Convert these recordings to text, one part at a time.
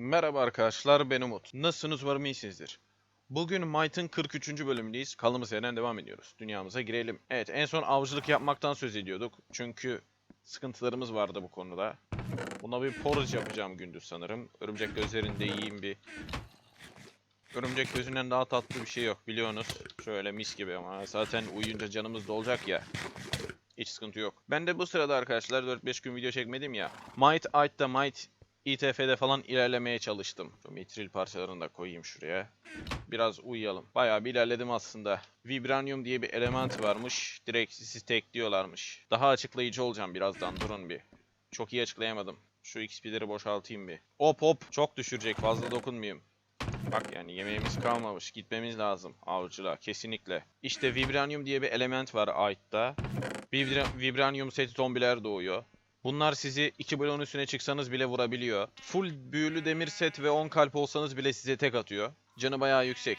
Merhaba arkadaşlar ben Umut. Nasılsınız umarım iyisinizdir. Bugün Might'ın 43. bölümündeyiz. Kaldığımız yerden devam ediyoruz. Dünyamıza girelim. Evet en son avcılık yapmaktan söz ediyorduk. Çünkü sıkıntılarımız vardı bu konuda. Buna bir porridge yapacağım gündüz sanırım. Örümcek gözlerinde yiyeyim bir. Örümcek gözünden daha tatlı bir şey yok biliyorsunuz. Şöyle mis gibi ama zaten uyuyunca canımız dolacak ya. Hiç sıkıntı yok. Ben de bu sırada arkadaşlar 4-5 gün video çekmedim ya. Might, Ight'da Might, ITF'de falan ilerlemeye çalıştım. Şu mitril parçalarını da koyayım şuraya. Biraz uyuyalım. Bayağı bir ilerledim aslında. Vibranium diye bir element varmış. Direkt sizi tekliyorlarmış. Daha açıklayıcı olacağım birazdan. Durun bir. Çok iyi açıklayamadım. Şu XP'leri boşaltayım bir. Hop hop. Çok düşürecek. Fazla dokunmayayım. Bak yani yemeğimiz kalmamış. Gitmemiz lazım avcılığa. Kesinlikle. İşte Vibranium diye bir element var Ait'ta. Vibra- Vibranium seti zombiler doğuyor. Bunlar sizi 2 bloğun üstüne çıksanız bile vurabiliyor. Full büyülü demir set ve 10 kalp olsanız bile size tek atıyor. Canı bayağı yüksek.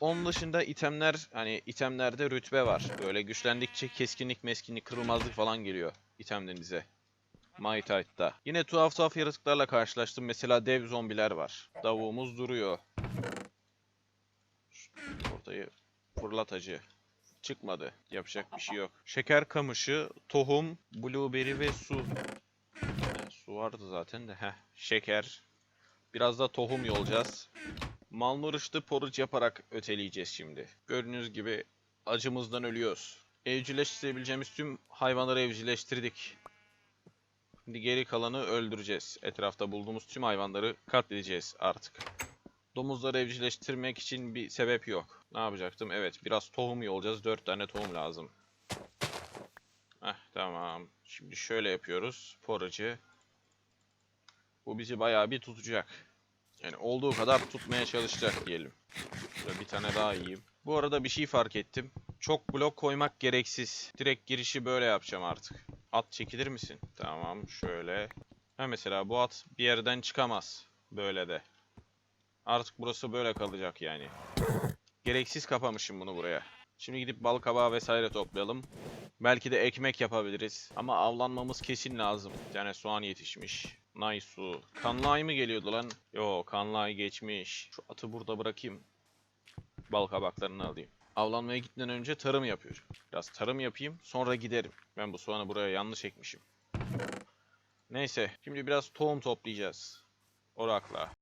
Onun dışında itemler, hani itemlerde rütbe var. Böyle güçlendikçe keskinlik, meskinlik, kırılmazlık falan geliyor itemlerinize. My Tight'ta. Yine tuhaf tuhaf yaratıklarla karşılaştım. Mesela dev zombiler var. Davuğumuz duruyor. Ortayı fırlatacı. Çıkmadı. Yapacak bir şey yok. Şeker kamışı, tohum, blueberry ve su. Su vardı zaten de. Heh. Şeker. Biraz da tohum yolacağız. Malnourished porridge yaparak öteleyeceğiz şimdi. Gördüğünüz gibi acımızdan ölüyoruz. Evcilleştirebileceğimiz tüm hayvanları evcilleştirdik. Şimdi geri kalanı öldüreceğiz. Etrafta bulduğumuz tüm hayvanları katledeceğiz artık. Domuzları evcilleştirmek için bir sebep yok. Ne yapacaktım? Evet biraz tohum yolacağız. 4 tane tohum lazım. Heh tamam. Şimdi şöyle yapıyoruz. Poracı. Bu bizi bayağı bir tutacak. Yani olduğu kadar tutmaya çalışacak diyelim. Şöyle bir tane daha yiyeyim. Bu arada bir şey fark ettim. Çok blok koymak gereksiz. Direkt girişi böyle yapacağım artık. At çekilir misin? Tamam şöyle. Ha mesela bu at bir yerden çıkamaz. Böyle de. Artık burası böyle kalacak yani. Gereksiz kapamışım bunu buraya. Şimdi gidip bal kabağı vesaire toplayalım. Belki de ekmek yapabiliriz. Ama avlanmamız kesin lazım. Bir tane soğan yetişmiş. Nay su. Kanlı mı geliyordu lan? Yo kanlı ay geçmiş. Şu atı burada bırakayım. Bal kabaklarını alayım. Avlanmaya gitmeden önce tarım yapıyorum. Biraz tarım yapayım sonra giderim. Ben bu soğanı buraya yanlış ekmişim. Neyse şimdi biraz tohum toplayacağız. Orakla.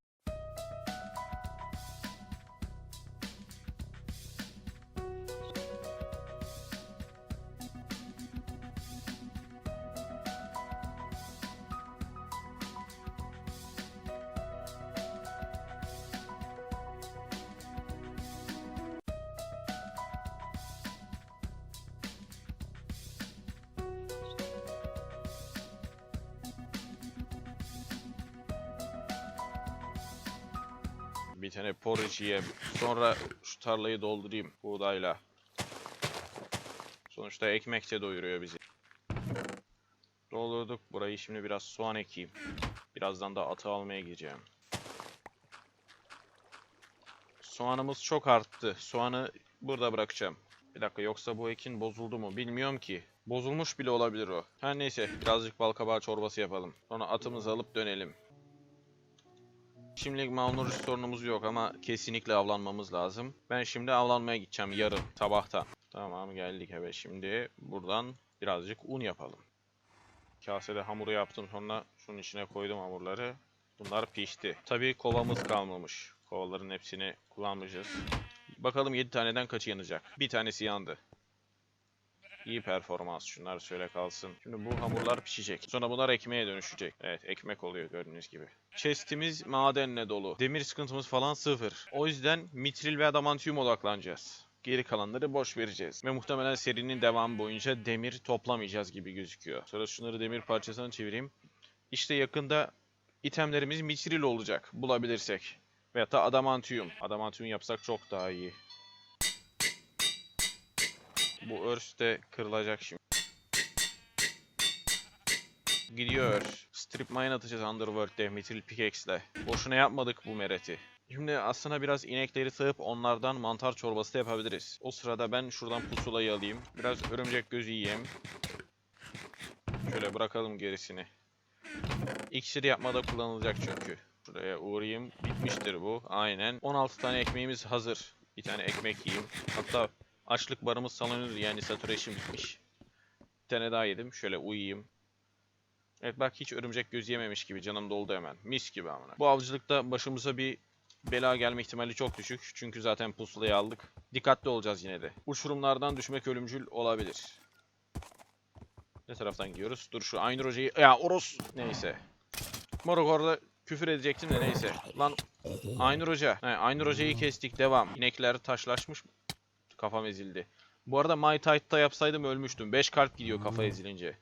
Bir tane porridge yiyeyim. Sonra şu tarlayı doldurayım buğdayla. Sonuçta ekmek de doyuruyor bizi. Doldurduk burayı. Şimdi biraz soğan ekeyim. Birazdan da atı almaya gideceğim. Soğanımız çok arttı. Soğanı burada bırakacağım. Bir dakika yoksa bu ekin bozuldu mu? Bilmiyorum ki. Bozulmuş bile olabilir o. Her neyse birazcık balkabağı çorbası yapalım. Sonra atımızı alıp dönelim. Şimdilik malnourish sorunumuz yok ama kesinlikle avlanmamız lazım. Ben şimdi avlanmaya gideceğim yarın sabahtan. Tamam geldik eve şimdi buradan birazcık un yapalım. Kasede hamuru yaptım sonra şunun içine koydum hamurları. Bunlar pişti. Tabii kovamız kalmamış. Kovaların hepsini kullanmayacağız. Bakalım 7 taneden kaçı yanacak. Bir tanesi yandı. İyi performans. Şunlar şöyle kalsın. Şimdi bu hamurlar pişecek. Sonra bunlar ekmeğe dönüşecek. Evet ekmek oluyor gördüğünüz gibi. Chest'imiz madenle dolu. Demir sıkıntımız falan sıfır. O yüzden mitril ve adamantium odaklanacağız. Geri kalanları boş vereceğiz. Ve muhtemelen serinin devamı boyunca demir toplamayacağız gibi gözüküyor. Sonra şunları demir parçasına çevireyim. İşte yakında itemlerimiz mitril olacak. Bulabilirsek. Veyahut da adamantium. Adamantium yapsak çok daha iyi. Bu örs de kırılacak şimdi. Gidiyor. Strip mine atacağız Underworld'de Mithril Pickaxe'le. Boşuna yapmadık bu mereti. Şimdi aslında biraz inekleri sığıp onlardan mantar çorbası da yapabiliriz. O sırada ben şuradan pusulayı alayım. Biraz örümcek gözü yiyeyim. Şöyle bırakalım gerisini. İksir yapmada kullanılacak çünkü. Şuraya uğrayayım. Bitmiştir bu. Aynen. 16 tane ekmeğimiz hazır. Bir tane ekmek yiyeyim. Hatta açlık barımız salınır yani saturation bitmiş. Bir tane daha yedim. Şöyle uyuyayım. Evet bak hiç örümcek göz yememiş gibi canım doldu hemen. Mis gibi amına. Bu avcılıkta başımıza bir bela gelme ihtimali çok düşük. Çünkü zaten pusulayı aldık. Dikkatli olacağız yine de. Uçurumlardan düşmek ölümcül olabilir. Ne taraftan gidiyoruz? Dur şu Aynur Hoca'yı... Ya Oros... Neyse. Moruk küfür edecektim de neyse. Lan Aynur Hoca. He, Aynur Hoca'yı kestik. Devam. İnekler taşlaşmış. Kafam ezildi. Bu arada My Tight'ta yapsaydım ölmüştüm. 5 kalp gidiyor kafa ezilince.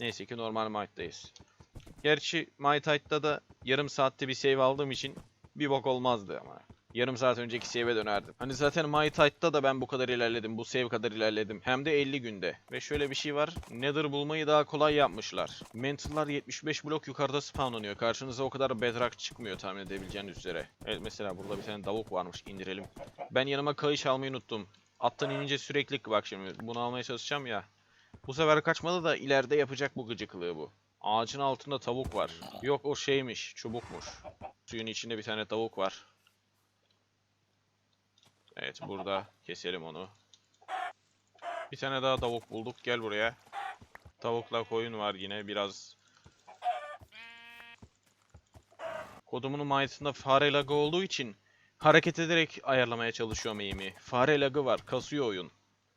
Neyse ki normal Might'tayız. Gerçi My Tight'ta da yarım saatte bir save aldığım için bir bok olmazdı ama. Yarım saat önceki save'e dönerdim. Hani zaten My Tight'ta da ben bu kadar ilerledim. Bu save kadar ilerledim. Hem de 50 günde. Ve şöyle bir şey var. Nether bulmayı daha kolay yapmışlar. Mental'lar 75 blok yukarıda spawnlanıyor. Karşınıza o kadar bedrock çıkmıyor tahmin edebileceğiniz üzere. Evet mesela burada bir tane tavuk varmış. indirelim. Ben yanıma kayış almayı unuttum. Attan inince sürekli bak şimdi bunu almaya çalışacağım ya. Bu sefer kaçmadı da ileride yapacak bu gıcıklığı bu. Ağacın altında tavuk var. Yok o şeymiş, çubukmuş. Suyun içinde bir tane tavuk var. Evet burada keselim onu. Bir tane daha tavuk bulduk. Gel buraya. Tavukla koyun var yine biraz. Kodumun manyetinde fare lagı olduğu için hareket ederek ayarlamaya çalışıyorum eğimi. Fare lagı var. Kasıyor oyun.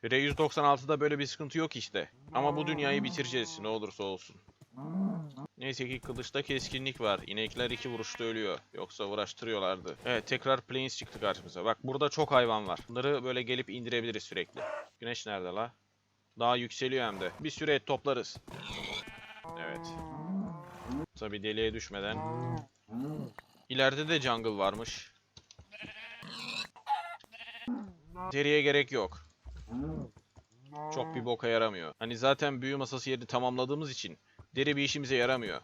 R196'da böyle bir sıkıntı yok işte. Ama bu dünyayı bitireceğiz ne olursa olsun. Neyse ki kılıçta keskinlik var. İnekler iki vuruşta ölüyor. Yoksa uğraştırıyorlardı. Evet tekrar plains çıktı karşımıza. Bak burada çok hayvan var. Bunları böyle gelip indirebiliriz sürekli. Güneş nerede la? Daha yükseliyor hem de. Bir süre toplarız. Evet. Tabi deliğe düşmeden. İleride de jungle varmış. Deriye gerek yok. Çok bir boka yaramıyor. Hani zaten büyü masası yeri tamamladığımız için deri bir işimize yaramıyor.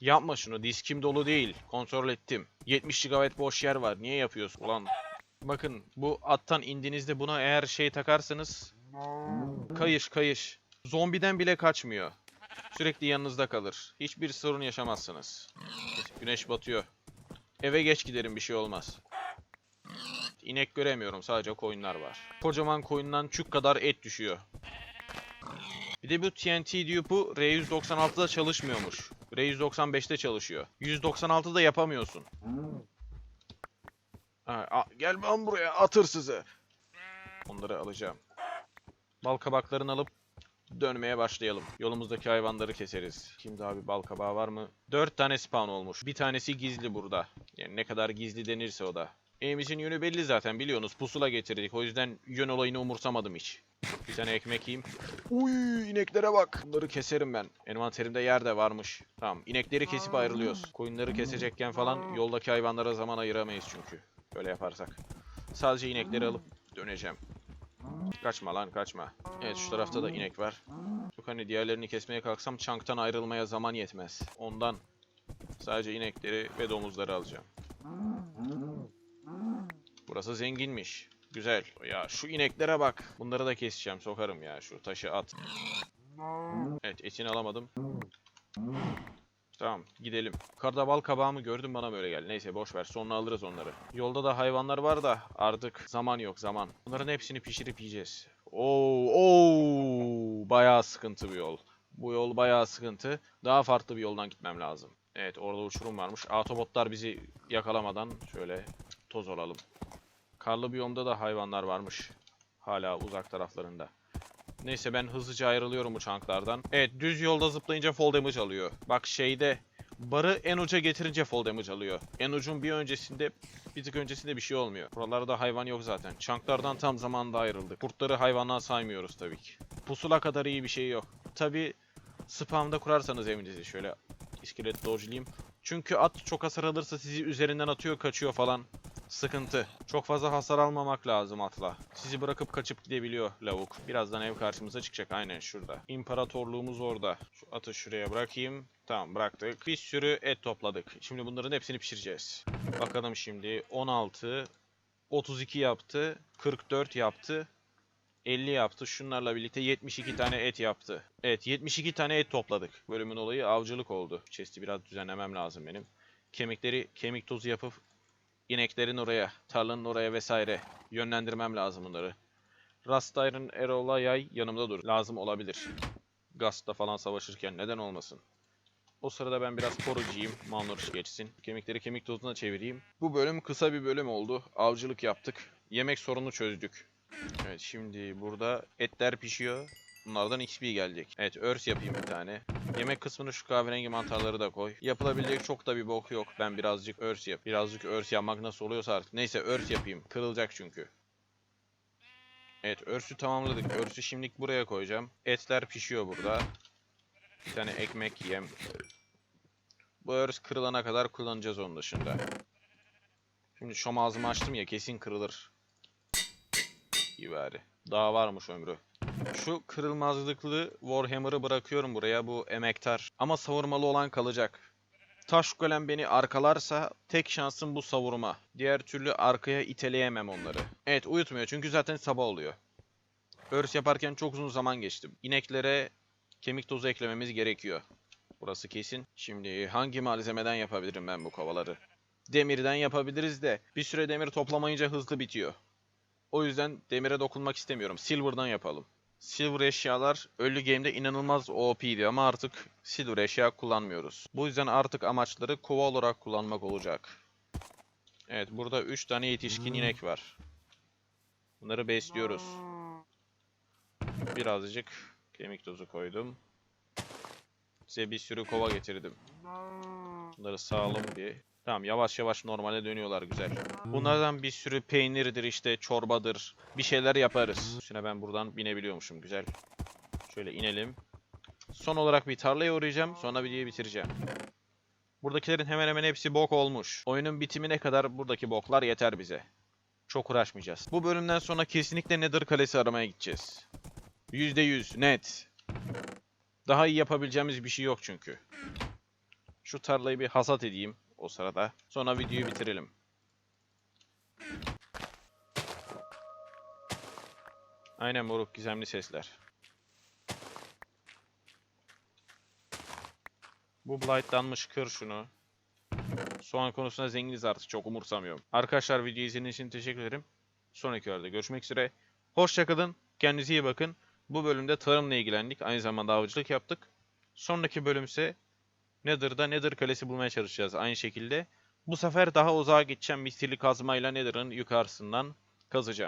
Yapma şunu. Diskim dolu değil. Kontrol ettim. 70 GB boş yer var. Niye yapıyorsun? Ulan bakın bu attan indiğinizde buna eğer şey takarsanız kayış kayış. Zombiden bile kaçmıyor. Sürekli yanınızda kalır. Hiçbir sorun yaşamazsınız. Güneş batıyor. Eve geç giderim bir şey olmaz. İnek göremiyorum sadece koyunlar var. Kocaman koyundan çük kadar et düşüyor. Bir de bu TNT bu R196'da çalışmıyormuş. R195'te çalışıyor. 196'da yapamıyorsun. Ha, gel ben buraya atır sizi. Onları alacağım. Bal kabaklarını alıp dönmeye başlayalım. Yolumuzdaki hayvanları keseriz. Şimdi abi bal kabağı var mı? 4 tane spawn olmuş. Bir tanesi gizli burada. Yani ne kadar gizli denirse o da. Evimizin yönü belli zaten biliyorsunuz. Pusula getirdik. O yüzden yön olayını umursamadım hiç. Bir tane ekmek yiyeyim. Uy ineklere bak. Bunları keserim ben. Envanterimde yer de varmış. Tamam inekleri kesip ayrılıyoruz. Koyunları kesecekken falan yoldaki hayvanlara zaman ayıramayız çünkü. Böyle yaparsak. Sadece inekleri alıp döneceğim. Kaçma lan kaçma. Evet şu tarafta da inek var. Yok hani diğerlerini kesmeye kalksam çanktan ayrılmaya zaman yetmez. Ondan sadece inekleri ve domuzları alacağım. Burası zenginmiş. Güzel. Ya şu ineklere bak. Bunları da keseceğim. Sokarım ya. Şu taşı at. Evet etini alamadım. Tamam gidelim. Yukarıda bal kabağımı gördüm bana böyle geldi. Neyse boş ver sonra alırız onları. Yolda da hayvanlar var da artık zaman yok zaman. Bunların hepsini pişirip yiyeceğiz. Oo, oo, bayağı sıkıntı bir yol. Bu yol bayağı sıkıntı. Daha farklı bir yoldan gitmem lazım. Evet orada uçurum varmış. Autobotlar bizi yakalamadan şöyle toz olalım. Karlı biyomda da hayvanlar varmış. Hala uzak taraflarında. Neyse ben hızlıca ayrılıyorum bu çanklardan. Evet düz yolda zıplayınca fall damage alıyor. Bak şeyde barı en uca getirince fall damage alıyor. En ucun bir öncesinde bir tık öncesinde bir şey olmuyor. Buralarda hayvan yok zaten. Çanklardan tam zamanında ayrıldık. Kurtları hayvandan saymıyoruz tabii ki. Pusula kadar iyi bir şey yok. Tabii spamda kurarsanız evinizi şöyle iskelet dodge'layayım. Çünkü at çok hasar alırsa sizi üzerinden atıyor kaçıyor falan. Sıkıntı. Çok fazla hasar almamak lazım atla. Sizi bırakıp kaçıp gidebiliyor lavuk. Birazdan ev karşımıza çıkacak aynen şurada. İmparatorluğumuz orada. Şu atı şuraya bırakayım. Tamam bıraktık. Bir sürü et topladık. Şimdi bunların hepsini pişireceğiz. Bakalım şimdi 16, 32 yaptı, 44 yaptı, 50 yaptı. Şunlarla birlikte 72 tane et yaptı. Evet 72 tane et topladık. Bölümün olayı avcılık oldu. Chest'i biraz düzenlemem lazım benim. kemikleri kemik tozu yapıp ineklerin oraya, tarlanın oraya vesaire yönlendirmem lazım bunları. Rust Iron Arrow'la yay yanımda dur. Lazım olabilir. Gast'ta falan savaşırken neden olmasın. O sırada ben biraz korucuyum. Malnourish geçsin. Kemikleri kemik tozuna çevireyim. Bu bölüm kısa bir bölüm oldu. Avcılık yaptık. Yemek sorunu çözdük. Evet şimdi burada etler pişiyor. Bunlardan XP gelecek. Evet örs yapayım bir tane. Yemek kısmını şu kahverengi mantarları da koy. Yapılabilecek çok da bir bok yok. Ben birazcık örs yap. Birazcık örs yapmak nasıl oluyorsa artık. Neyse örs yapayım. Kırılacak çünkü. Evet örsü tamamladık. Örsü şimdilik buraya koyacağım. Etler pişiyor burada. Bir tane ekmek yem. Bu örs kırılana kadar kullanacağız onun dışında. Şimdi şom ağzımı açtım ya kesin kırılır. İyi bari. Daha varmış ömrü. Şu kırılmazlıklı Warhammer'ı bırakıyorum buraya. Bu emektar. Ama savurmalı olan kalacak. Taş golem beni arkalarsa tek şansım bu savurma. Diğer türlü arkaya iteleyemem onları. Evet uyutmuyor çünkü zaten sabah oluyor. Örs yaparken çok uzun zaman geçti. İneklere kemik tozu eklememiz gerekiyor. Burası kesin. Şimdi hangi malzemeden yapabilirim ben bu kovaları? Demirden yapabiliriz de bir süre demir toplamayınca hızlı bitiyor. O yüzden demire dokunmak istemiyorum. Silver'dan yapalım. Silver eşyalar ölü game'de inanılmaz OP'di ama artık silver eşya kullanmıyoruz. Bu yüzden artık amaçları kova olarak kullanmak olacak. Evet burada 3 tane yetişkin inek var. Bunları besliyoruz. Birazcık kemik tozu koydum. Size bir sürü kova getirdim. Bunları sağlam bir. Tamam yavaş yavaş normale dönüyorlar güzel. Bunlardan bir sürü peynirdir işte çorbadır. Bir şeyler yaparız. Üstüne ben buradan binebiliyormuşum güzel. Şöyle inelim. Son olarak bir tarlaya uğrayacağım. Sonra videoyu bitireceğim. Buradakilerin hemen hemen hepsi bok olmuş. Oyunun bitimine kadar buradaki boklar yeter bize. Çok uğraşmayacağız. Bu bölümden sonra kesinlikle Nether Kalesi aramaya gideceğiz. %100 net. Daha iyi yapabileceğimiz bir şey yok çünkü. Şu tarlayı bir hasat edeyim o sırada. Sonra videoyu bitirelim. Aynen moruk gizemli sesler. Bu blightlanmış kır şunu. Soğan konusunda zenginiz artık çok umursamıyorum. Arkadaşlar videoyu izlediğiniz için teşekkür ederim. Sonraki videoda görüşmek üzere. Hoşçakalın. Kendinize iyi bakın. Bu bölümde tarımla ilgilendik. Aynı zamanda avcılık yaptık. Sonraki bölümse Nether'da Nether kalesi bulmaya çalışacağız aynı şekilde. Bu sefer daha uzağa gideceğim mistirli kazmayla Nether'ın yukarısından kazacağım.